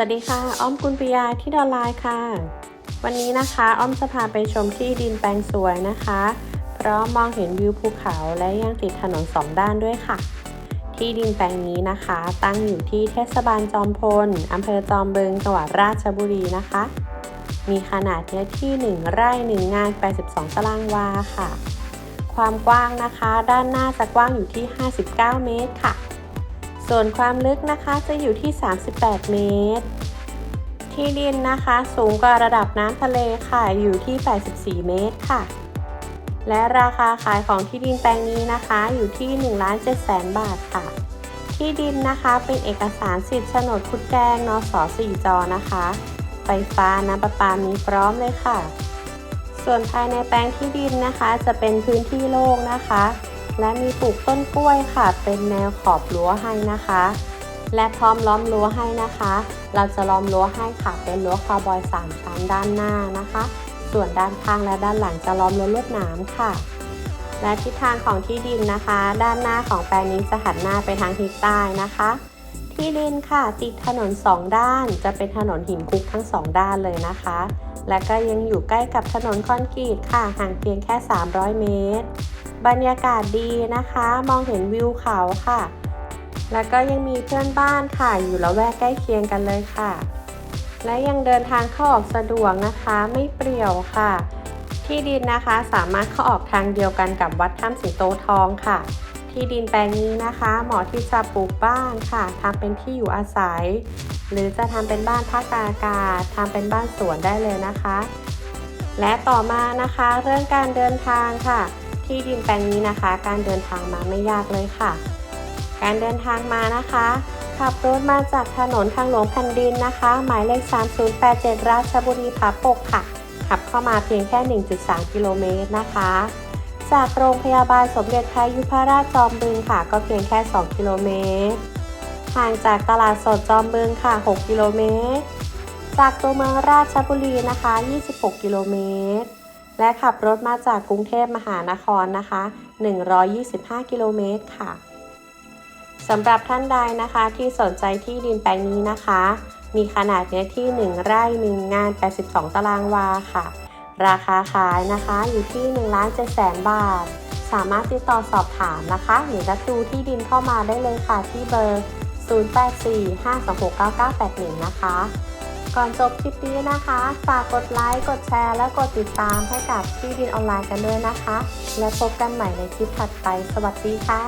สวัสดีค่ะ อ้อมกุลปิยาที่ดอนไลน์ค่ะ วันนี้นะคะอ้อมจะพาไปชมที่ดินแปลงสวยนะคะ เพราะมองเห็นวิวภูเขาและยังติดถนนสองด้านด้วยค่ะ ที่ดินแปลงนี้นะคะ ตั้งอยู่ที่เทศบาลจอมพลอำเภอจอมบึงจังหวัดราชบุรีนะคะ มีขนาดเนื้อที่ 1 ไร่ 1 งาน 82 ตารางวาค่ะ ความกว้างนะคะ ด้านหน้าจะกว้างอยู่ที่ 59 เมตรค่ะ ส่วนความลึกนะคะจะอยู่ที่ 38 เมตร ที่ดินนะคะสูงกว่าระดับน้ำทะเลค่ะอยู่ที่ 84 เมตรค่ะ และราคาขายของที่ดินแปลงนี้นะคะอยู่ที่ 1 ล้าน7แสนบาทค่ะ ที่ดินนะคะเป็นเอกสารสิทธิ์โฉนดคุดแดงนส4จอนะคะ ไฟฟ้าน้ำประปามีพร้อมเลยค่ะ ส่วนภายในแปลงที่ดินนะคะจะเป็นพื้นที่โล่งนะคะ และมีปลูกต้นกล้วยค่ะ เป็นแนวขอบรั้วให้นะคะ และพร้อมล้อมรั้วให้นะคะ เราจะล้อมรั้วให้ค่ะ เป็นรั้วคาวบอย3ชั้นด้านหน้านะคะ ส่วนด้านข้างและด้านหลังจะล้อมรั้วลวดหนามค่ะ และทิศทางของที่ดินนะคะ ด้านหน้าของแปลงนี้จะหันหน้าไปทางทิศใต้นะคะ ที่ดินค่ะ ติดถนนสองด้าน จะเป็นถนนหินคุกทั้งสองด้านเลยนะคะ และก็ยังอยู่ใกล้กับถนนคอนกรีตค่ะ ห่างเพียงแค่ 300 เมตร บรรยากาศดีนะคะ มองเห็นวิวเขาค่ะ แล้วก็ยังมีเพื่อนบ้านค่ะ อยู่ละแวกใกล้เคียงกันเลยค่ะ และยังเดินทางเข้าออกสะดวกนะคะ ไม่เปรี่ยวค่ะ ที่ดินนะคะสามารถเข้าออกทางเดียวกันกับวัดถ้ำสิงโตทองค่ะ ที่ดินแปลงนี้นะคะ เหมาะที่จะปลูกบ้านค่ะทำเป็นที่อยู่อาศัย หรือจะทำเป็นบ้านพักอากาศทำเป็นบ้านสวนได้เลยนะคะ และต่อมานะคะเรื่องการเดินทางค่ะ ที่ดินแปลงนี้นะคะ การเดินทางมาไม่ยากเลยค่ะ การเดินทางมานะคะขับรถมาจากถนนทางหลวงแผ่นดินนะคะ หมายเลข 3087 ราชบุรีผาปกค่ะ ขับเข้ามาเพียงแค่ 1.3 กิโลเมตรนะคะ จากโรงพยาบาลสมเด็จพระยุพราชจอมบึงค่ะ ก็เพียงแค่ 2 กิโลเมตร ห่างจากตลาดสดจอมบึงค่ะ 6 กิโลเมตร จากตัวเมืองราชบุรีนะคะ 26 กิโลเมตร และขับรถมาจากกรุงเทพมหานครนะคะ 125 กิโลเมตรค่ะสำหรับท่านใดนะคะที่สนใจที่ดินแปลงนี้นะคะ มีขนาดเนื้อที่ 1 ไร่1งาน 82 ตารางวาค่ะ ราคาขายนะคะอยู่ที่1ล้าน7แสนบาท สามารถติดต่อสอบถามนะคะ หรือรับดูที่ดินเข้ามาได้เลยค่ะที่เบอร์ 0845269981 นะคะ ก่อนจบคลิปนี้นะคะ ฝากกดไลค์ กดแชร์ และกดติดตามให้กับที่ดินออนไลน์กันด้วยนะคะ และพบกันใหม่ในคลิปถัดไป สวัสดีค่ะ